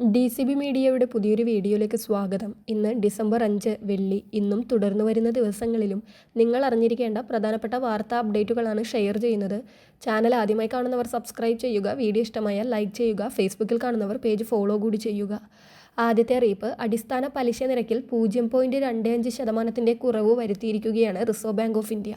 D C B മീഡിയയുടെ പുതിയൊരു വീഡിയോയിലേക്ക് സ്വാഗതം. ഇന്ന് ഡിസംബർ അഞ്ച് വെള്ളി. ഇന്നും തുടർന്നു വരുന്ന ദിവസങ്ങളിലും നിങ്ങൾ അറിഞ്ഞിരിക്കേണ്ട പ്രധാനപ്പെട്ട വാർത്താ അപ്ഡേറ്റുകളാണ് ഷെയർ ചെയ്യുന്നത്. ചാനൽ ആദ്യമായി കാണുന്നവർ സബ്സ്ക്രൈബ് ചെയ്യുക വീഡിയോ ഇഷ്ടമായാൽ ലൈക്ക് ചെയ്യുക ഫേസ്ബുക്കിൽ കാണുന്നവർ പേജ് ഫോളോ കൂടി ചെയ്യുക. ആദ്യത്തെ അറിയിപ്പ് അടിസ്ഥാന പലിശ നിരക്കിൽ പൂജ്യം പോയിന്റ് രണ്ട് അഞ്ച് ശതമാനത്തിന്റെ കുറവ് വരുത്തിയിരിക്കുകയാണ് റിസർവ് ബാങ്ക് ഓഫ് ഇന്ത്യ.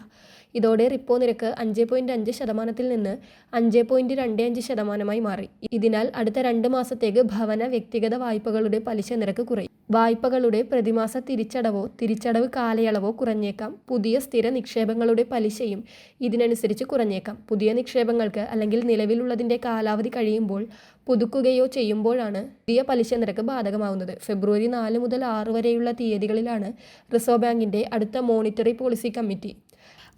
ഇതോടെ റിപ്പോ നിരക്ക് അഞ്ച് പോയിന്റ് അഞ്ച് ശതമാനത്തിൽ നിന്ന് അഞ്ച് പോയിന്റ് രണ്ട് അഞ്ച് ശതമാനമായി മാറി. ഇതിനാൽ അടുത്ത രണ്ട് മാസത്തേക്ക് ഭവന വ്യക്തിഗത വായ്പകളുടെ പലിശ നിരക്ക് കുറയും. വായ്പകളുടെ പ്രതിമാസ തിരിച്ചടവോ തിരിച്ചടവ് കാലയളവോ കുറഞ്ഞേക്കാം. പുതിയ സ്ഥിര നിക്ഷേപങ്ങളുടെ പലിശയും ഇതിനനുസരിച്ച് കുറഞ്ഞേക്കാം. പുതിയ നിക്ഷേപങ്ങൾക്ക് അല്ലെങ്കിൽ നിലവിലുള്ളതിന്റെ കാലാവധി കഴിയുമ്പോൾ പുതുക്കുകയോ ചെയ്യുമ്പോഴാണ് പുതിയ പലിശ നിരക്ക് ബാധകമാവുന്നത്. ഫെബ്രുവരി നാല് മുതൽ ആറ് വരെയുള്ള തീയതികളിലാണ് റിസർവ് ബാങ്കിന്റെ അടുത്ത മോണിറ്ററി പോളിസി കമ്മിറ്റി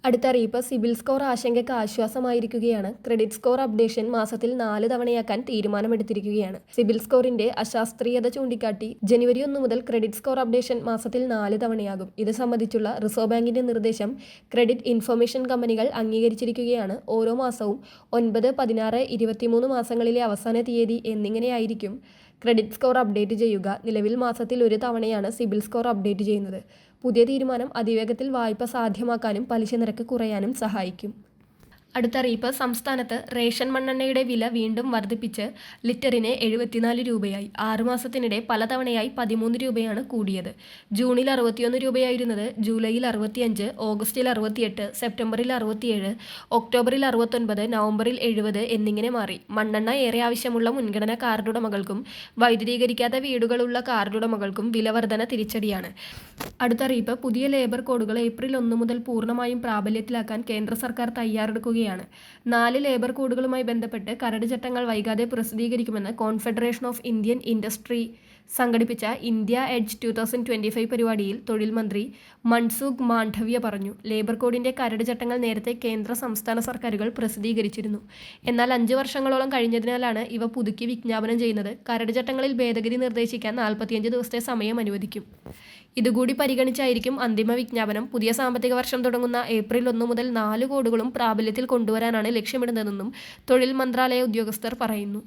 അടുത്ത അറിയിപ്പ് സിബിൽ സ്കോർ ആശങ്കയ്ക്ക് ആശ്വാസമായിരിക്കുകയാണ്. ക്രെഡിറ്റ് സ്കോർ അപ്ഡേഷൻ മാസത്തിൽ നാല് തവണയാക്കാൻ തീരുമാനമെടുത്തിരിക്കുകയാണ്. സിബിൽ സ്കോറിന്റെ അശാസ്ത്രീയത ചൂണ്ടിക്കാട്ടി ജനുവരി ഒന്ന് മുതൽ ക്രെഡിറ്റ് സ്കോർ അപ്ഡേഷൻ മാസത്തിൽ നാല് തവണയാകും. ഇത് സംബന്ധിച്ചുള്ള റിസർവ് ബാങ്കിന്റെ നിർദ്ദേശം ക്രെഡിറ്റ് ഇൻഫർമേഷൻ കമ്പനികൾ അംഗീകരിച്ചിരിക്കുകയാണ്. ഓരോ മാസവും ഒൻപത് പതിനാറ് ഇരുപത്തിമൂന്ന് മാസങ്ങളിലെ അവസാന തീയതി എന്നിങ്ങനെയായിരിക്കും. ക്രെഡിറ്റ് സ്കോർ അപ്ഡേറ്റ് ചെയ്യുക നിലവിൽ മാസത്തിൽ ഒരു തവണയാണ് സിബിൽ സ്കോർ അപ്ഡേറ്റ് ചെയ്യുന്നത്. പുതിയ തീരുമാനം അതിവേഗത്തിൽ വായ്പ സാധ്യമാക്കാനും പലിശ നിരക്ക് കുറയാനും സഹായിക്കും. അടുത്ത അറിയിപ്പ് സംസ്ഥാനത്ത് റേഷൻ മണ്ണെണ്ണയുടെ വില വീണ്ടും വർദ്ധിപ്പിച്ച് ലിറ്ററിന് എഴുപത്തിനാല് രൂപയായി. ആറുമാസത്തിനിടെ പലതവണയായി പതിമൂന്ന് രൂപയാണ് കൂടിയത്. ജൂണിൽ അറുപത്തിയൊന്ന് രൂപയായിരുന്നത് ജൂലൈയിൽ അറുപത്തിയഞ്ച് ഓഗസ്റ്റിൽ അറുപത്തിയെട്ട് സെപ്റ്റംബറിൽ അറുപത്തിയേഴ് ഒക്ടോബറിൽ അറുപത്തൊൻപത് നവംബറിൽ എഴുപത് എന്നിങ്ങനെ മാറി. മണ്ണെണ്ണ ഏറെ ആവശ്യമുള്ള മുൻഗണന കാർഡുടമകൾക്കും വൈദ്യുതീകരിക്കാത്ത വീടുകളുള്ള കാർഡുടമകൾക്കും വിലവർധന തിരിച്ചടിയാണ്. അടുത്തറിയിപ്പ് പുതിയ ലേബർ കോഡുകൾ ഏപ്രിൽ ഒന്ന് മുതൽ പൂർണമായും പ്രാബല്യത്തിലാക്കാൻ കേന്ദ്ര സർക്കാർ തയ്യാറെടുക്കുകയാണ് വരികയാണ് നാല് ലേബർ കോഡുകളുമായി ബന്ധപ്പെട്ട് കരട് ചട്ടങ്ങൾ വൈകാതെ പ്രസിദ്ധീകരിക്കുമെന്ന് കോൺഫെഡറേഷൻ ഓഫ് ഇന്ത്യൻ ഇൻഡസ്ട്രി സംഘടിപ്പിച്ച India Edge two thousand twenty five പരിപാടിയിൽ തൊഴിൽ മന്ത്രി മൻസൂഖ് മാണ്ഡവ്യ പറഞ്ഞു. ലേബർ കോഡിന്റെ കരട് ചട്ടങ്ങൾ നേരത്തെ കേന്ദ്ര സംസ്ഥാന സർക്കാരുകൾ പ്രസിദ്ധീകരിച്ചിരുന്നു. എന്നാൽ അഞ്ച് വർഷങ്ങളോളം കഴിഞ്ഞതിനാലാണ് ഇവ പുതുക്കി വിജ്ഞാപനം ചെയ്യുന്നത്. കരട് ചട്ടങ്ങളിൽ ഭേദഗതി നിർദ്ദേശിക്കാൻ നാൽപ്പത്തിയഞ്ച് ദിവസത്തെ സമയം അനുവദിക്കും. ഇതുകൂടി പരിഗണിച്ചായിരിക്കും അന്തിമ വിജ്ഞാപനം. പുതിയ സാമ്പത്തിക വർഷം തുടങ്ങുന്ന ഏപ്രിൽ ഒന്ന് മുതൽ നാല് കോഡുകളും പ്രാബല്യത്തിൽ കൊണ്ടുവരാനാണ് ലക്ഷ്യമിടുന്നതെന്നും തൊഴിൽ മന്ത്രാലയ ഉദ്യോഗസ്ഥർ പറയുന്നു.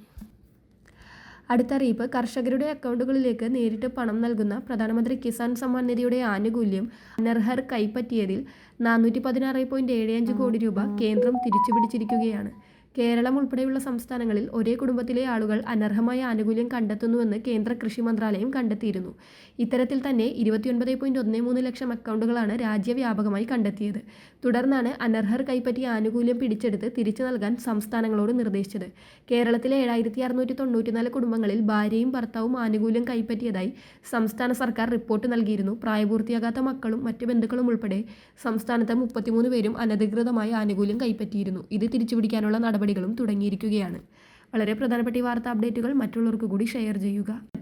അടുത്ത അറിയിപ്പ് കർഷകരുടെ അക്കൗണ്ടുകളിലേക്ക് നേരിട്ട് പണം നൽകുന്ന പ്രധാനമന്ത്രി കിസാൻ സമ്മാൻ നിധിയുടെ ആനുകൂല്യം അനർഹർ കൈപ്പറ്റിയതിൽ നാനൂറ്റി പതിനാറ് പോയിന്റ് ഏഴ് അഞ്ച് കോടി രൂപ കേന്ദ്രം തിരിച്ചുപിടിച്ചിരിക്കുകയാണ്. കേരളം ഉൾപ്പെടെയുള്ള സംസ്ഥാനങ്ങളിൽ ഒരേ കുടുംബത്തിലെ ആളുകൾ അനർഹമായ ആനുകൂല്യം കണ്ടെത്തുന്നുവെന്ന് കേന്ദ്ര കൃഷി മന്ത്രാലയം കണ്ടെത്തിയിരുന്നു. ഇത്തരത്തിൽ തന്നെ ഇരുപത്തിയൊൻപത് പോയിന്റ് ഒന്ന് മൂന്ന് ലക്ഷം അക്കൗണ്ടുകളാണ് രാജ്യവ്യാപകമായി കണ്ടെത്തിയത്. തുടർന്നാണ് അനർഹർ കൈപ്പറ്റിയ ആനുകൂല്യം പിടിച്ചെടുത്ത് തിരിച്ചു നൽകാൻ സംസ്ഥാനങ്ങളോട് നിർദ്ദേശിച്ചത്. കേരളത്തിലെ ഏഴായിരത്തി അറുന്നൂറ്റി തൊണ്ണൂറ്റിനാല് കുടുംബങ്ങളിൽ ഭാര്യയും ഭർത്താവും ആനുകൂല്യം കൈപ്പറ്റിയതായി സംസ്ഥാന സർക്കാർ റിപ്പോർട്ട് നൽകിയിരുന്നു. പ്രായപൂർത്തിയാകാത്ത മക്കളും മറ്റ് ബന്ധുക്കളും ഉൾപ്പെടെ സംസ്ഥാനത്ത് മുപ്പത്തിമൂന്ന് പേരും അനധികൃതമായി ആനുകൂല്യം കൈപ്പറ്റിയിരുന്നു. ഇത് തിരിച്ചുപിടിക്കാനുള്ള നടപടി നടപടികളും തുടങ്ങിയിരിക്കുകയാണ്. വളരെ പ്രധാനപ്പെട്ട ഈ വാർത്താ അപ്ഡേറ്റുകൾ മറ്റുള്ളവർക്ക് കൂടി ഷെയർ ചെയ്യുക.